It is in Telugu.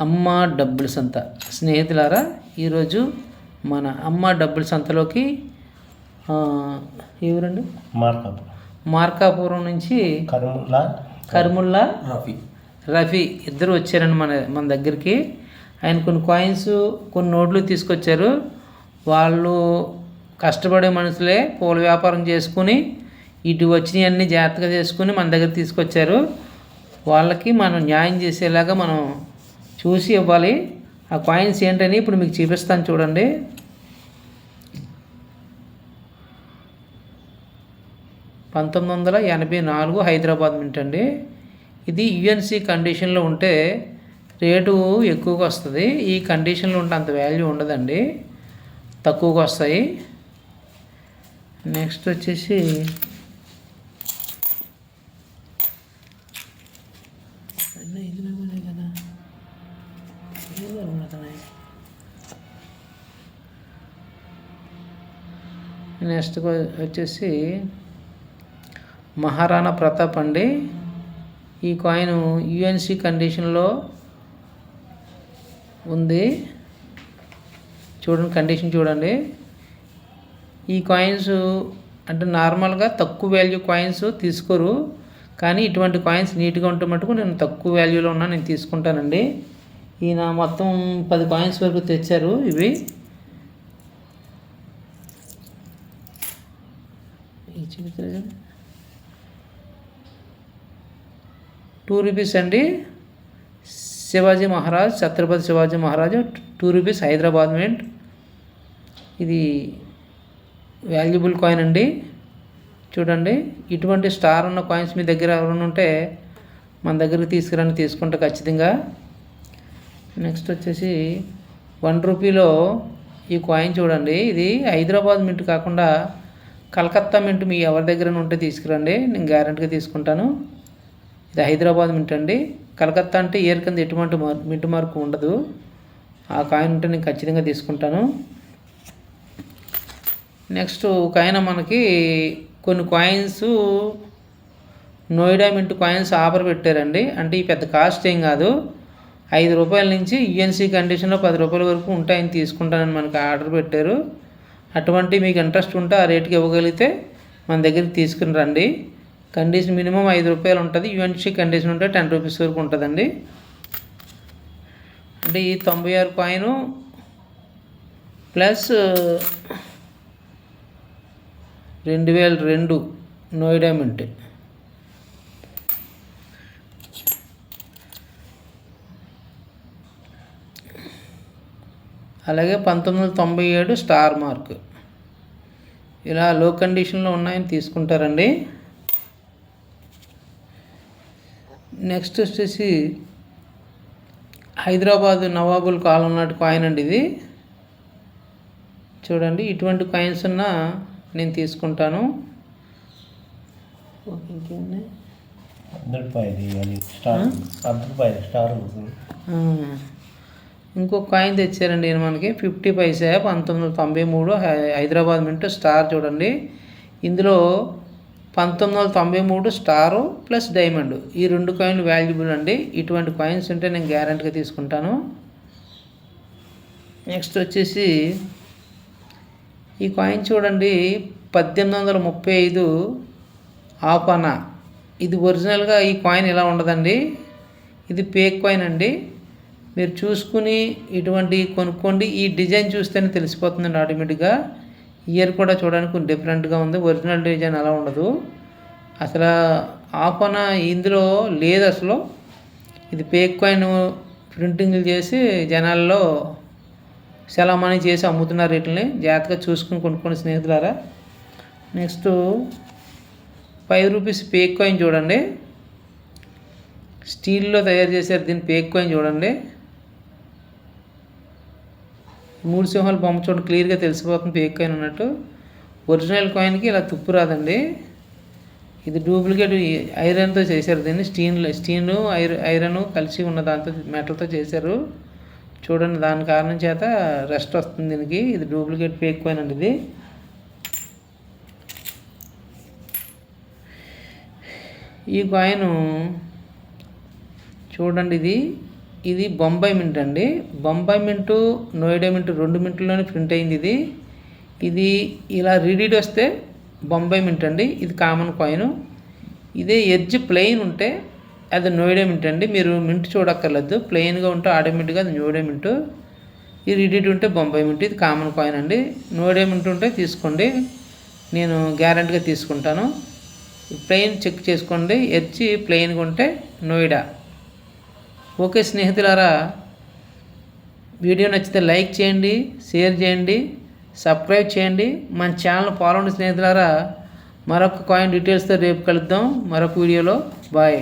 అమ్మ డబ్బుల సంత. స్నేహితులారా ఈరోజు మన అమ్మ డబ్బుల సంతలోకి ఎవరండి? మార్కప్ మార్కాపురం నుంచి కరుముల్లా కర్ముల్లా రఫీ. రఫీ ఇద్దరు వచ్చారండి మన మన దగ్గరికి. ఆయన కొన్ని కాయిన్స్ కొన్ని నోట్లు తీసుకొచ్చారు. వాళ్ళు కష్టపడే మనుషులే పూల వ్యాపారం చేసుకుని ఇటు వచ్చినవన్నీ జాగ్రత్తగా చేసుకుని మన దగ్గర తీసుకొచ్చారు. వాళ్ళకి మనం న్యాయం చేసేలాగా మనం చూసి ఇవ్వాలి. ఆ కాయిన్స్ ఏంటని ఇప్పుడు మీకు చూపిస్తాను చూడండి. పంతొమ్మిది వందల ఎనభై నాలుగు హైదరాబాద్ మింట్ అండి. ఇది యుఎన్సి కండిషన్లో ఉంటే రేటు ఎక్కువగా వస్తుంది. ఈ కండిషన్లో ఉంటే అంత వాల్యూ ఉండదండి. తక్కువగా వస్తాయి. నెక్స్ట్ వచ్చేసి నెక్స్ట్ వచ్చేసి మహారాణా ప్రతాప్ అండి. ఈ కాయిన్ యుఎన్సి కండిషన్లో ఉంది. చూడండి కండిషన్ చూడండి. ఈ కాయిన్స్ అంటే నార్మల్గా తక్కువ వాల్యూ కాయిన్స్ తీసుకోరు. కానీ ఇటువంటి కాయిన్స్ నీట్గా ఉంటే మటుకు నేను తక్కువ వాల్యూలో ఉన్నా నేను తీసుకుంటానండి. ఈయన మొత్తం పది కాయిన్స్ వరకు తెచ్చారు ఇవి. టూ రూపీస్ అండి. Shivaji Maharaj Chhatrapati Shivaji Maharaj two rupees Hyderabad mint ఇది వాల్యుబుల్ కాయిన్ అండి. చూడండి ఇటువంటి స్టార్ ఉన్న కాయిన్స్ మీ దగ్గర ఎవరైనా ఉంటే మన దగ్గరికి తీసుకురండి తీసుకుంటే ఖచ్చితంగా. నెక్స్ట్ వచ్చేసి వన్ రూపీలో ఈ కాయిన్ చూడండి. ఇది హైదరాబాద్ మింట్ కాకుండా కలకత్తా మింట్ మీ ఎవరి దగ్గర ఉంటే తీసుకురండి నేను గ్యారెంటీగా తీసుకుంటాను. ఇది హైదరాబాద్ మింట్ అండి. కలకత్తా అంటే ఇయర్ కింద ఎటువంటి మార్ మింట్ మార్కు ఉండదు. ఆ కాయిన్ ఉంటే నేను ఖచ్చితంగా తీసుకుంటాను. నెక్స్ట్ ఒక ఆయన మనకి కొన్ని coins Noida mint coins offer పెట్టారండి. అంటే ఈ పెద్ద కాస్ట్ ఏం కాదు. ఐదు రూపాయల నుంచి యుఎన్సి కండిషన్లో పది రూపాయల వరకు ఉంటాయని తీసుకుంటానని మనకి ఆర్డర్ పెట్టారు. అటువంటి మీకు ఇంట్రెస్ట్ ఉంటే ఆ రేటుకి ఇవ్వగలిగితే మన దగ్గరికి తీసుకుని రండి. కండిషన్ మినిమం ఐదు రూపాయలు ఉంటుంది. యుఎన్సి కండిషన్ ఉంటే టెన్ రూపీస్ వరకు ఉంటుందండి. అంటే ఈ తొంభై ఆరు కాయిన్ ప్లస్ రెండు వేల రెండు నోయిడా మింట్ అలాగే పంతొమ్మిది వందల తొంభై ఏడు స్టార్ మార్క్. ఇలా లో కండిషన్లో ఉన్నాయని తీసుకుంటారండి. నెక్స్ట్ వచ్చేసి హైదరాబాద్ నవాబుల్ కాలం నాటి కాయిన్ అండి ఇది. చూడండి ఇటువంటి కాయిన్స్ ఉన్న నేను తీసుకుంటాను. ఇంకేమున్నాయి ఇంకో కాయిన్ తెచ్చారండి నేను మనకి. ఫిఫ్టీ పైసా పంతొమ్మిది వందల తొంభై మూడు హై- హైదరాబాద్ మింట్ స్టార్ చూడండి. ఇందులో పంతొమ్మిది వందల తొంభై మూడు స్టారు ప్లస్ డైమండ్. ఈ రెండు కాయిన్లు వాల్యుబుల్ అండి. ఇటువంటి కాయిన్స్ ఉంటే నేను గ్యారంటీగా తీసుకుంటాను. నెక్స్ట్ వచ్చేసి ఈ కాయిన్ చూడండి. పద్దెనిమిది వందల ముప్పై ఐదు ఆపన. ఇది ఒరిజినల్గా ఈ కాయిన్ ఇలా ఉండదండి. ఇది పేక్ కాయిన్ అండి. మీరు చూసుకుని ఇటువంటి కొనుక్కోండి. ఈ డిజైన్ చూస్తేనే తెలిసిపోతుందండి ఆటోమేటిక్గా. ఇయర్ కూడా చూడడానికి డిఫరెంట్గా ఉంది. ఒరిజినల్ డిజైన్ అలా ఉండదు. అసలు ఆఫన ఇందులో లేదు అసలు. ఇది పేక్ కాయిన్ ప్రింటింగ్లు చేసి జనాల్లో సెలమని చేసి అమ్ముతున్నారు వీటిని జాగ్రత్తగా చూసుకుని కొనుక్కోండి స్నేహితులారా. Next five rupees fake coin చూడండి. స్టీల్లో తయారు చేశారు దీన్ని పేక్ కాయిన్ చూడండి. మూడు సింహాలు బొమ్మ చూడండి క్లియర్గా తెలిసిపోతుంది ఫేక్ కాయిన్ ఉన్నట్టు ఒరిజినల్ కాయిన్కి ఇలా తుప్పు రాదండి. ఇది డూప్లికేట్ ఐరన్తో చేశారు దీన్ని. స్టీన్ స్టీన్ ఐర ఐరన్ కలిసి ఉన్న దాంతో మెటల్తో చేశారు. చూడండి దాని కారణం చేత రెస్ట్ వస్తుంది దీనికి. ఇది డూప్లికేట్ పేక్ కాయిన్ అండి ఇది. ఈ కాయిన్ చూడండి ఇది. ఇది బొంబాయి మింట్ అండి. బొంబాయి మింటు నోయిడా మింటు రెండు మింట్లోనే ప్రింట్ అయింది ఇది. ఇది ఇలా రీడీడ్ వస్తే బొంబాయి మింట్ అండి. ఇది కామన్ కాయిన్. ఇదే ఎడ్జ్ ప్లెయిన్ ఉంటే అది నోయిడా మింట్ అండి. మీరు మింట్ చూడక్కర్లేదు. ప్లెయిన్గా ఉంటే ఆటోమేటిక్గా అది నోయిడా మింటు. ఇది రీడీడ్ ఉంటే బొంబాయి మింట్. ఇది కామన్ కాయిన్ అండి. నోయిడా మింట్ ఉంటే తీసుకోండి. నేను గ్యారంటీగా తీసుకుంటాను. ప్లెయిన్ చెక్ చేసుకోండి. ఎడ్జ్ ప్లెయిన్గా ఉంటే నోయిడా. ఓకే స్నేహితులారా వీడియో నచ్చితే లైక్ చేయండి షేర్ చేయండి సబ్స్క్రైబ్ చేయండి. మన ఛానల్ ఫాలో స్నేహితులారా. మరొక కాయిన్ డీటెయిల్స్తో రేపు కలుద్దాం. మరొక వీడియోలో. బాయ్.